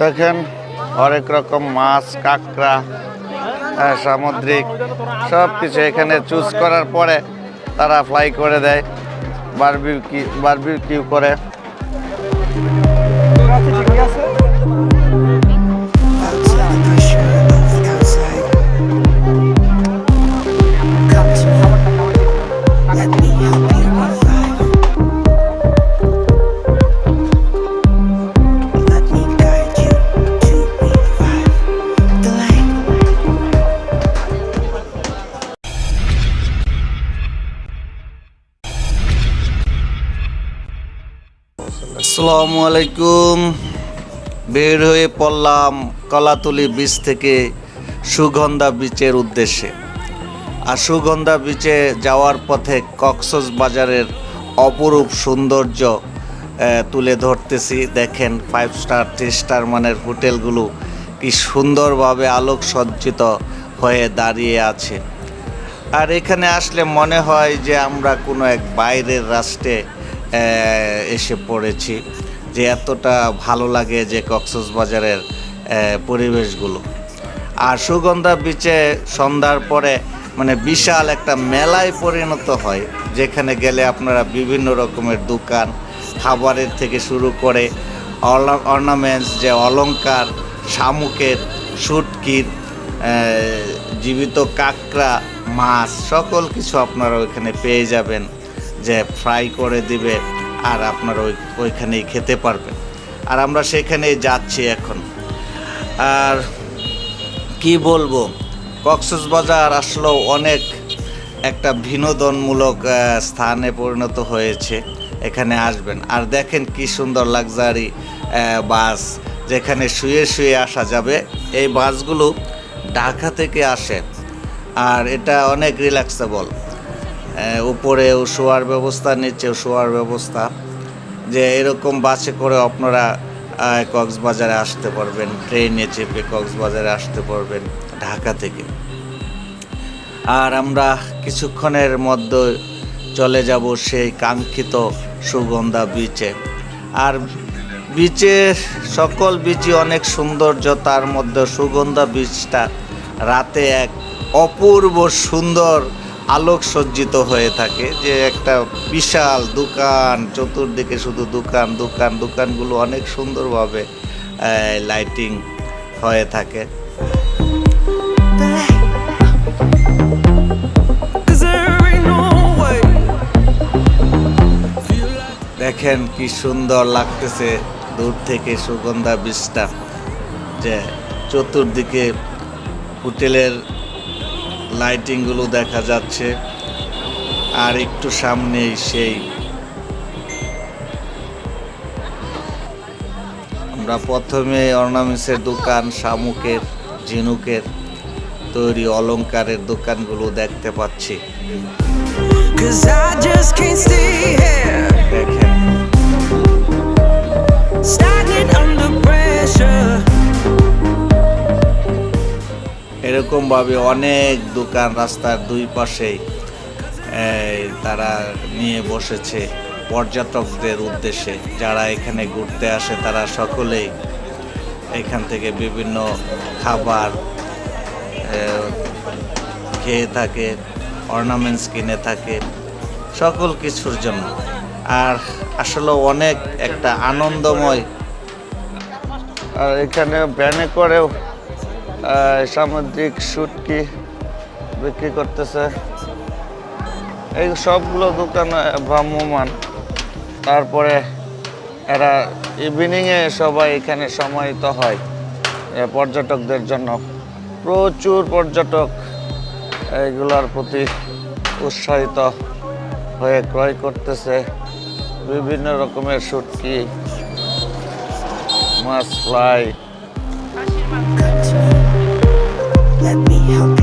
দেখেন হরেক রকম মাছ, কাঁকড়া সামুদ্রিক সব কিছু এখানে চুজ করার পরে তারা ফ্লাই করে দেয় বারবি বারবিউ কিউ করে Outside আসসালামু আলাইকুম। বের হয়ে পড়লাম কলাতলি বিচ থেকে সুগন্ধা বিচের উদ্দেশ্যে। আর সুগন্ধা বিচে যাওয়ার পথে কক্সস বাজারের অপরূপ সৌন্দর্য তুলে ধরতেছি। দেখেন ফাইভ স্টার থ্রি স্টার মানের হোটেলগুলো কি সুন্দরভাবে আলোকসজ্জিত হয়ে দাঁড়িয়ে আছে। আর এখানে আসলে মনে হয় যে আমরা কোনো এক বাইরের রাষ্ট্রে এসে পড়েছি যে এতটা ভালো লাগে যে কক্সবাজারের পরিবেশগুলো। আর সুগন্ধা বিচে সন্ধ্যার পরে মানে বিশাল একটা মেলায় পরিণত হয় যেখানে গেলে আপনারা বিভিন্ন রকমের দোকান খাবারের থেকে শুরু করে অর্নামেন্টস যে অলঙ্কার শামুকের শুটকির আহ, জীবিত কাঁকড়া মাছ সকল কিছু আপনারা ওইখানে পেয়ে যাবেন। যে ফ্রাই করে দিবে, আর আপনারা ওই, ওইখানেই খেতে পারবেন। আর আমরা সেখানেই যাচ্ছি এখন। আর কি বলব কক্সবাজার আসলেও অনেক একটা বিনোদনমূলক স্থানে পরিণত হয়েছে। এখানে আসবেন। আর দেখেন কি সুন্দর লাক্সারি বাস যেখানে শুয়ে শুয়ে আসা যাবে। এই বাসগুলো ঢাকা থেকে আসে। আর এটা অনেক রিল্যাক্সেবল উপরেও শোয়ার ব্যবস্থা নিচেও শোয়ার ব্যবস্থা, যে এরকম বাসে করে আপনারা কক্সবাজারে আসতে পারবেন, ট্রেনে চেপে কক্সবাজারে আসতে পারবেন, ঢাকা থেকে। আর আমরা কিছুক্ষণের মধ্যে চলে যাব সেই কাঙ্ক্ষিত সুগন্ধা বিচে আর বিচের সকল বিচই অনেক সৌন্দর্য, তার মধ্যে সুগন্ধা বিচটা রাতে এক অপূর্ব সুন্দর আলোক সজ্জিত হয়ে থাকে, যে একটা বিশাল দোকান, চতুর্দিকে শুধু দোকান দোকান, দোকানগুলো অনেক সুন্দরভাবে লাইটিং হয়ে থাকে. দেখেন কি সুন্দর লাগতেছে দূর থেকে সুগন্ধা বীজটা যে চতুর্দিকে হোটেলের লাইটিংগুলো দেখা যাচ্ছে। আর একটু সামনেই সেই। আমরা প্রথমে অর্নামেন্টসের দোকান, শামুকের, ঝিনুকের তৈরি অলংকারের দোকানগুলো দেখতে পাচ্ছি। এরকমভাবে অনেক দোকান রাস্তার দুই এই, তারা নিয়ে বসেছে পর্যটকদের উদ্দেশ্যে। যারা এখানে ঘুরতে আসে তারা সকলেই এখান থেকে বিভিন্ন খাবার খেয়ে থাকে অর্নামেন্টস কিনে থাকে সকল কিছুর জন্য। আর আসলে অনেক একটা আনন্দময় আর এখানে ব্যানে করেও সামুদ্রিক শুটকি বিক্রি করতেছে। এই সবগুলো দোকান ভ্রাম্যমান তারপরে এরা ইভিনিংয়ে সবাই এখানে সমাহিত হয় পর্যটকদের জন্য। প্রচুর পর্যটক এইগুলোর প্রতি উৎসাহিত হয়ে ক্রয় করতেছে। বিভিন্ন রকমের শুটকি, মাছ ফ্রাই Let me help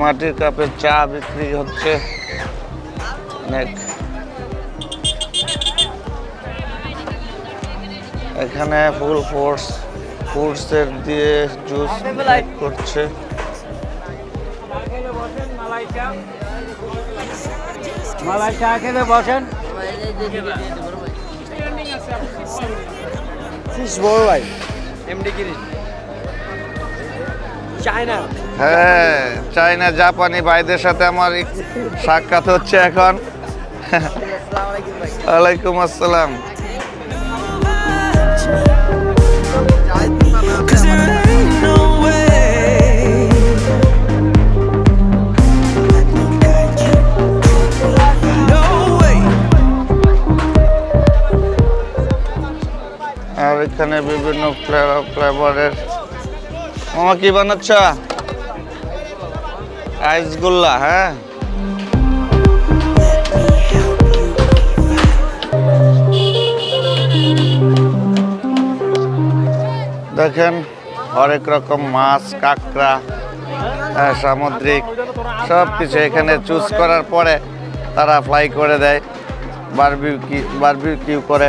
মাটির কাপের চা বিক্রি হচ্ছে। অনেক। এখানে ফুল ফোর্স ফ্রুটসের দিয়ে জুস করছে। মালাই চা খেতে বসেন। ফিস বড় ভাই। এমডি গিরিশ হ্যাঁ চাইনা জাপানি ভাইদের সাথে আমার সাক্ষাৎ হচ্ছে এখন। ওয়ালাইকুম আসসালাম. আর এখানে বিভিন্ন ফ্লেভারের মামা কি বানাচ্ছ? আইসগুল্লা হ্যাঁ? দেখেন হরেক রকম মাছ কাঁকড়া হ্যাঁ, সামুদ্রিক সব কিছু এখানে চুজ করার পরে তারা ফ্লাই করে দেয় বারবিকিউ বারবিকিউ করে।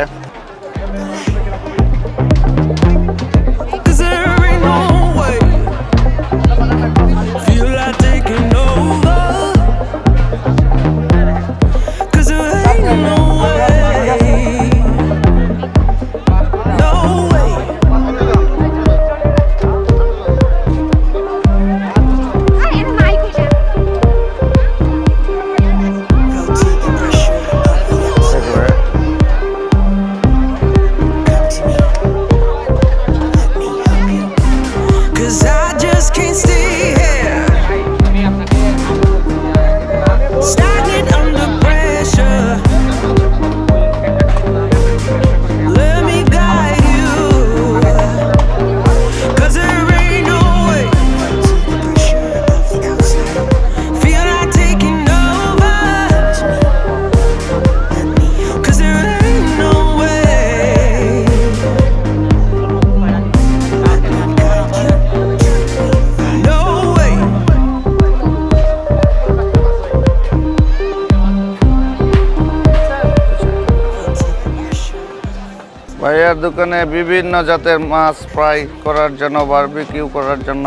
দোকানে বিভিন্ন জাতের মাছ ফ্রাই করার জন্য, বারবিকিউ করার জন্য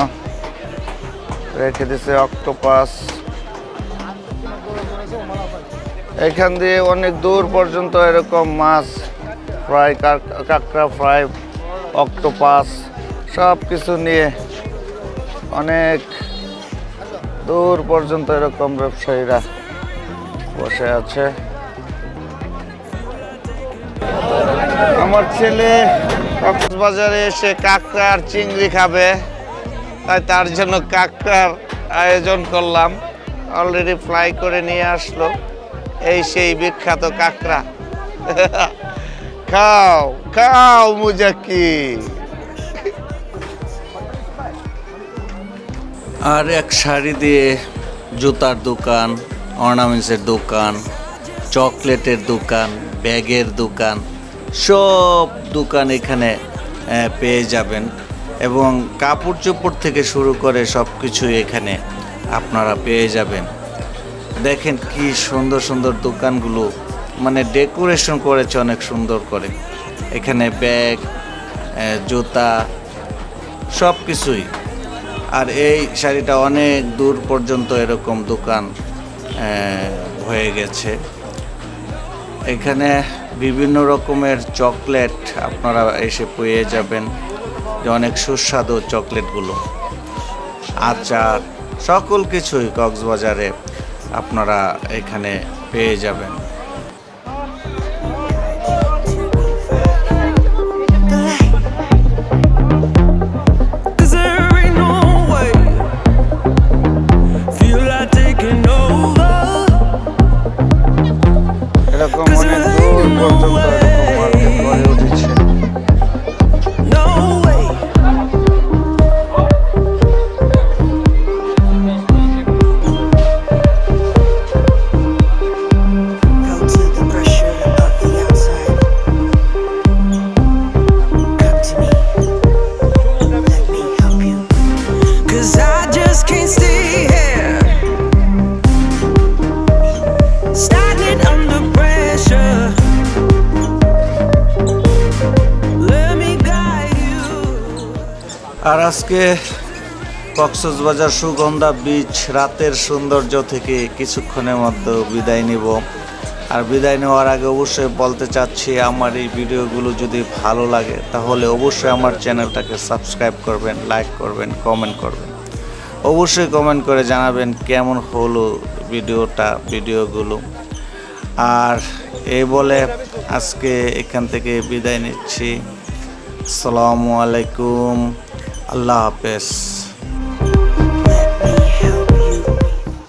রেখে দিছে অক্টোপাস। এখান দিয়ে অনেক দূর পর্যন্ত এরকম মাছ ফ্রাই কাঁকড়া ফ্রাই, অক্টোপাস সব কিছু নিয়ে অনেক দূর পর্যন্ত এরকম ব্যবসায়ীরা বসে আছে। আমার ছেলে কক্সবাজারে এসে কাঁকড়া আর চিংড়ি খাবে, তাই তার জন্য কাঁকড়ার আয়োজন করলাম। অলরেডি ফ্লাই করে নিয়ে আসলো। এই সেই বিখ্যাত কাঁকড়া। খাও খাও মুজাকি। আর এক শাড়ি দিয়ে জুতার দোকান অর্নামেন্টসের দোকান, চকলেটের দোকান, ব্যাগের দোকান। সব দোকান এখানে পেয়ে যাবেন এবং কাপড় চোপড় থেকে শুরু করে সব কিছুই এখানে আপনারা পেয়ে যাবেন। দেখেন কি সুন্দর সুন্দর দোকানগুলো মানে ডেকোরেশন করেছে অনেক সুন্দর করে। এখানে ব্যাগ জুতা সব কিছুই আর এই শাড়িটা অনেক দূর পর্যন্ত এরকম দোকান হয়ে গেছে। এখানে বিভিন্ন রকমের চকলেট আপনারা এসে পেয়ে যাবেন। যে অনেক সুস্বাদু চকলেটগুলো। আচার, সকল কিছুই কক্সবাজারে আপনারা এখানে পেয়ে যাবেন। আর আজকে কক্সবাজার সুগন্ধা বিচ রাতের সৌন্দর্য থেকে কিছুক্ষণের মধ্যে বিদায় নিব। আর বিদায় নেওয়ার আগে অবশ্যই বলতে চাচ্ছি, আমার এই ভিডিওগুলো যদি ভালো লাগে, তাহলে অবশ্যই আমার চ্যানেলটাকে সাবস্ক্রাইব করবেন, লাইক করবেন, কমেন্ট করবেন। অবশ্যই কমেন্ট করে জানাবেন কেমন হলো ভিডিওটা, ভিডিওগুলো। আর এই বলে আজকে এখান থেকে বিদায় নিচ্ছি। আসসালামু আলাইকুম। আল্লাহ হাফেজ।